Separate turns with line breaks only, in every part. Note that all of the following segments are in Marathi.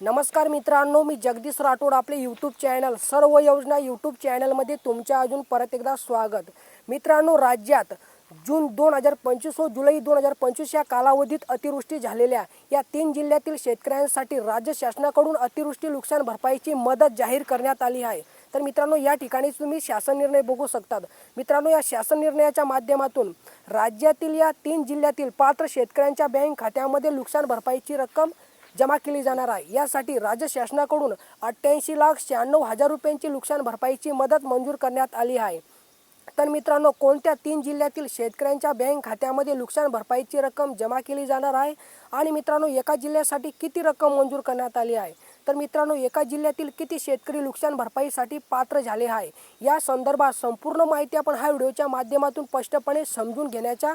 नमस्कार मित्रांनो मी जगदीश राठोड आपले यूट्यूब चॅनल सर्व योजना यूट्यूब चॅनलमध्ये तुमच्या अजून परत एकदा स्वागत. मित्रांनो राज्यात जून दोन हजार पंचवीस व जुलै दोन हजार पंचवीस या कालावधीत अतिवृष्टी झालेल्या या तीन जिल्ह्यातील शेतकऱ्यांसाठी राज्य शासनाकडून अतिवृष्टी नुकसान भरपाईची मदत जाहीर करण्यात आली आहे. तर मित्रांनो या ठिकाणी तुम्ही शासन निर्णय बघू शकतात. मित्रांनो या शासन निर्णयाच्या माध्यमातून राज्यातील या तीन जिल्ह्यातील पात्र शेतकऱ्यांच्या बँक खात्यामध्ये नुकसान भरपाईची रक्कम जमा केली जाणार आहे. यासाठी राज्य शासनाकडून अठ्ठ्याऐंशी लाख शहाण्णव हजार रुपयांची नुकसान भरपाईची मदत मंजूर करण्यात आली आहे. तर मित्रांनो कोणत्या तीन जिल्ह्यातील शेतकऱ्यांच्या बँक खात्यामध्ये नुकसान भरपाईची रक्कम जमा केली जाणार आहे? आणि मित्रांनो एका जिल्ह्यासाठी किती रक्कम मंजूर करण्यात आली आहे? तर मित्रांनो एका जिल्ह्यातील किती शेतकरी नुकसान भरपाईसाठी पात्र झाले आहे? या संदर्भात संपूर्ण माहिती आपण हा व्हिडिओच्या माध्यमातून स्पष्टपणे समजून घेण्याचा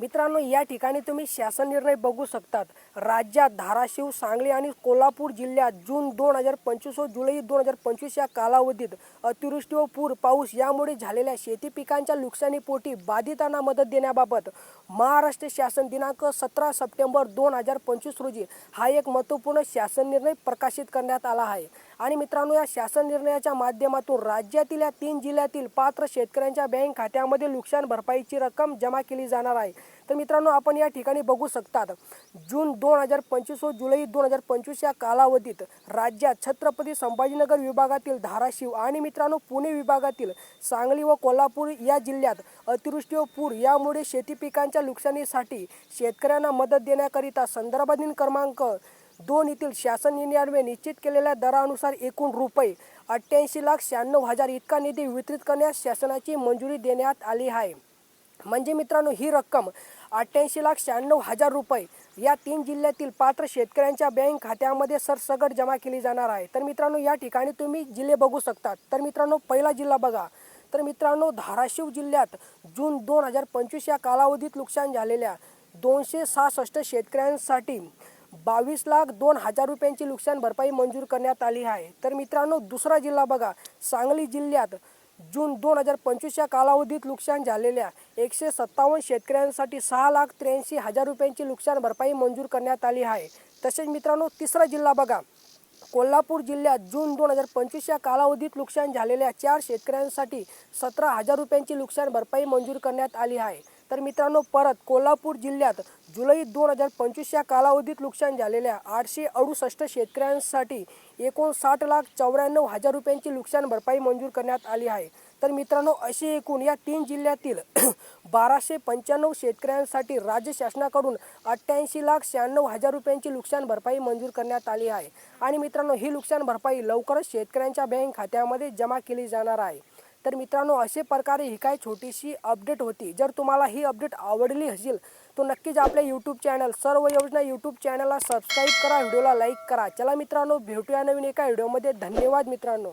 मित्रांनो या ठिकाणी तुम्ही शासन निर्णय बघू शकतात. राज्यात धाराशिव सांगली आणि कोल्हापूर जिल्ह्यात जून दोन हजार पंचवीस व जुलै दोन हजार पंचवीस या कालावधीत अतिवृष्टी व पूर पाऊस यामुळे झालेल्या शेती पिकांच्या नुकसानीपोटी बाधितांना मदत देण्याबाबत महाराष्ट्र शासन दिनांक सतरा सप्टेंबर दोन हजार पंचवीस रोजी हा एक महत्त्वपूर्ण शासन निर्णय प्रकाशित करण्यात आला आहे. आणि मित्रांनो या शासन निर्णयाच्या माध्यमातून राज्यातील या तीन जिल्ह्यातील पात्र शेतकऱ्यांच्या बँक खात्यामध्ये नुकसान भरपाईची रक्कम जमा केली जाणार आहे. तर मित्रांनो आपण या ठिकाणी बघू शकतात जून दोन हजार पंचवीस व जुलै दोन हजार पंचवीस या कालावधीत राज्यात छत्रपती संभाजीनगर विभागातील धाराशिव आणि मित्रांनो पुणे विभागातील सांगली व कोल्हापूर या जिल्ह्यात अतिवृष्टी व पूर यामुळे शेती पिकांच्या नुकसानीसाठी शेतकऱ्यांना मदत देण्याकरिता संदर्भाधीन क्रमांक दोन येथील शासन निर्णयान्वये निश्चित केलेल्या दरानुसार एकूण रुपये अठ्ठ्याऐंशी लाख शहाण्णव हजार इतका निधी वितरित करण्यास शासनाची मंजुरी देण्यात आली आहे. म्हणजे मित्रांनो ही रक्कम अठ्ठ्याऐंशी लाख शहाण्णव हजार रुपये या तीन जिल्ह्यातील पात्र शेतकऱ्यांच्या बँक खात्यामध्ये सरसगट जमा केली जाणार आहे. तर मित्रांनो या ठिकाणी तुम्ही जिल्हे बघू शकता तर मित्रांनो पहिला जिल्हा बघा. तर मित्रांनो धाराशिव जिल्ह्यात जून दोन हजार पंचवीस या कालावधीत नुकसान झालेल्या दोनशे सहासष्ट शेतकऱ्यांसाठी बावीस लाख दोन हजार रुपयांची नुकसान भरपाई मंजूर करण्यात आली आहे. तर मित्रांनो दुसरा जिल्हा बघा. सांगली जिल्ह्यात जून दोन हजार पंचवीस या कालावधीत नुकसान झालेल्या एकशे सत्तावन्न शेतकऱ्यांसाठी सहा लाख त्र्याऐंशी हजार रुपयांची नुकसान भरपाई मंजूर करण्यात आली आहे. तसेच मित्रांनो तिसरा जिल्हा बघा. कोल्हापूर जिल्ह्यात जून दोन हजार पंचवीस या कालावधीत नुकसान झालेल्या चार शेतकऱ्यांसाठी सतरा हजार रुपयांची नुकसान भरपाई मंजूर करण्यात आली आहे. तर मित्रांनो परत कोल्हापूर जिल्ह्यात जुलै दोन हजार पंचवीस या कालावधीत नुकसान झालेल्या आठशे अडुसष्ट शेतकऱ्यांसाठी एकोणसाठ लाख चौऱ्याण्णव हजार रुपयांची नुकसान भरपाई मंजूर करण्यात आली आहे. तर मित्रांनो असे एकूण या तीन जिल्ह्यातील बाराशे पंच्याण्णव शेतकऱ्यांसाठी राज्य शासनाकडून अठ्ठ्याऐंशी लाख शहाण्णव हजार रुपयांची नुकसान भरपाई मंजूर करण्यात आली आहे. आणि मित्रांनो ही नुकसान भरपाई लवकरच शेतकऱ्यांच्या बँक खात्यामध्ये जमा केली जाणार आहे. तर मित्रांनो असे प्रकारे ही काय छोटीशी अपडेट होती. जर तुम्हाला ही अपडेट आवडली असेल तर नक्कीच आपल्या यूट्यूब चॅनल सर्व योजना यूट्यूब चॅनलला सबस्क्राईब करा व्हिडिओला लाईक करा. चला मित्रांनो भेटूया नवीन एका व्हिडिओमध्ये धन्यवाद मित्रांनो.